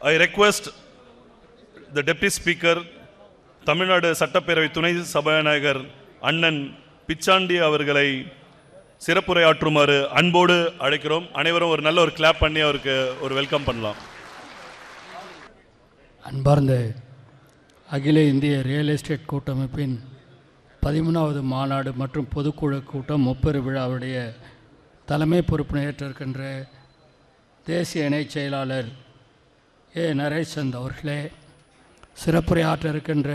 I request the deputy speaker Tamil Nadu சட்டப்பேரவை துணை சபாநாயகர் அண்ணன் பிச்சாண்டி அவர்களை சிறப்புரையாற்றுமாறு அன்போடு அழைக்கிறோம் அனைவரும் ஒரு நல்ல ஒரு கிளாப் பண்ணி அவருக்கு ஒரு வெல்கம் பண்ணலாம் அன்பார்ந்த அகில இந்திய ரியல் எஸ்டேட் கூட்டமைப்பின் பதிமூணாவது மாநாடு மற்றும் பொதுக்குழு கூட்டம் முப்பெரு விழாவுடைய தலைமை பொறுப்பினை ஏற்றிருக்கின்ற தேசிய இணைச் செயலாளர் ஏ நரேசந்த் அவர்களே சிறப்புரையாற்ற இருக்கின்ற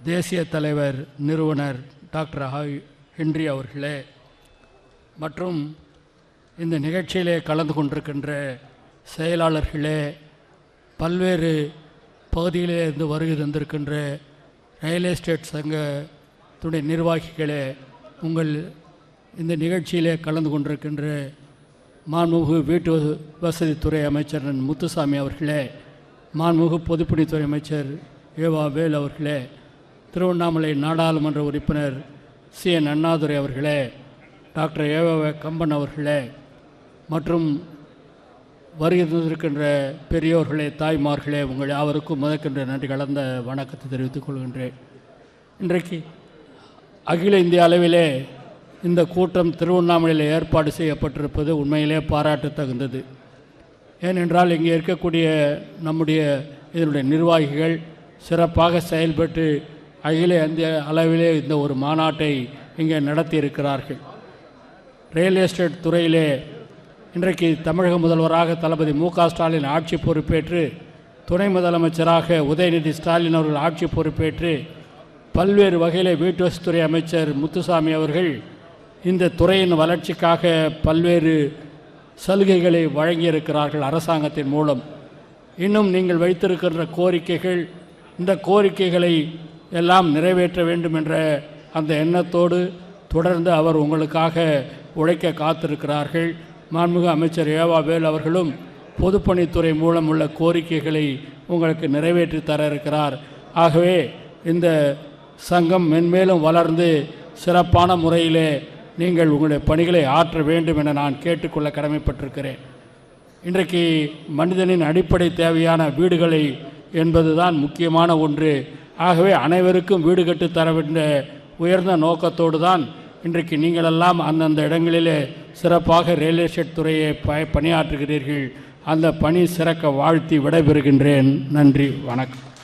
தேசிய தலைவர் நிறுவனர் டாக்டர் ஹாய் ஹென்றி அவர்களே மற்றும் இந்த நிகழ்ச்சியிலே கலந்து கொண்டிருக்கின்ற செயலாளர்களே பல்வேறு பகுதியிலே இருந்து வருகை தந்திருக்கின்ற ரயில் எஸ்டேட் சங்க துணை நிர்வாகிகளே உங்கள் இந்த நிகழ்ச்சியிலே கலந்து கொண்டிருக்கின்ற மாண்புமிகு வீட்டு வச- வசதித்துறை அமைச்சர் முத்துசாமி அவர்களே மாண்புமிகு பொதுப்பணித்துறை அமைச்சர் ஏவா வேல் அவர்களே திருவண்ணாமலை நாடாளுமன்ற உறுப்பினர் சி என் அண்ணாதுரை அவர்களே டாக்டர் ஏவா கம்பன் அவர்களே மற்றும் வருகின்றிருக்கின்ற பெரியோர்களே தாய்மார்களே உங்கள் யாவருக்கும் முதற்கின்ற நன்றி கலந்த வணக்கத்தை தெரிவித்துக் கொள்கின்றேன். இன்றைக்கு அகில இந்திய அளவிலே இந்த கூட்டம் திருவண்ணாமலையில் ஏற்பாடு செய்யப்பட்டிருப்பது உண்மையிலே பாராட்ட தகுந்தது ஏனென்றால் இங்கே இருக்கக்கூடிய நம்முடைய இதனுடைய நிர்வாகிகள் சிறப்பாக செயல்பட்டு அகில இந்திய அளவிலே இந்த ஒரு மாநாட்டை இங்கே நடத்தி இருக்கிறார்கள் ரியல் எஸ்டேட் துறையிலே இன்றைக்கு தமிழக முதல்வராக தளபதி மு ஸ்டாலின் ஆட்சி பொறுப்பேற்று துணை முதலமைச்சராக உதயநிதி ஸ்டாலின் அவர்கள் ஆட்சி பொறுப்பேற்று பல்வேறு வகையில் வகையிலே துறை அமைச்சர் முத்துசாமி அவர்கள் இந்த துறையின் வளர்ச்சிக்காக பல்வேறு சலுகைகளை வழங்கியிருக்கிறார்கள் அரசாங்கத்தின் மூலம். இன்னும் நீங்கள் வைத்திருக்கின்ற கோரிக்கைகள் இந்த கோரிக்கைகளை எல்லாம் நிறைவேற்ற வேண்டும் என்ற அந்த எண்ணத்தோடு தொடர்ந்து அவர் உங்களுக்காக உழைக்க காத்திருக்கிறார்கள். மாண்புமிகு அமைச்சர் ஏவா வேல் அவர்களும் பொதுப்பணித்துறை மூலம் உள்ள கோரிக்கைகளை உங்களுக்கு நிறைவேற்றி தர இருக்கிறார். ஆகவே இந்த சங்கம் மென்மேலும் வளர்ந்து சிறப்பான முறையிலே நீங்கள் உங்களுடைய பணிகளை ஆற்ற வேண்டும் என நான் கேட்டுக்கொள்ள கடமைப்பட்டிருக்கிறேன். இன்றைக்கு மனிதனின் அடிப்படை தேவையான வீடுகளை என்பதுதான் முக்கியமான ஒன்று. ஆகவே அனைவருக்கும் வீடு கட்டு தர வேண்டிய உயர்ந்த நோக்கத்தோடு தான் இன்றைக்கு நீங்களெல்லாம் அந்தந்த இடங்களிலே சிறப்பாக ரியல் எஸ்டேட் துறையை ப பணியாற்றுகிறீர்கள். அந்த பணி சிறக்க வாழ்த்தி விடைபெறுகின்றேன். நன்றி. வணக்கம்.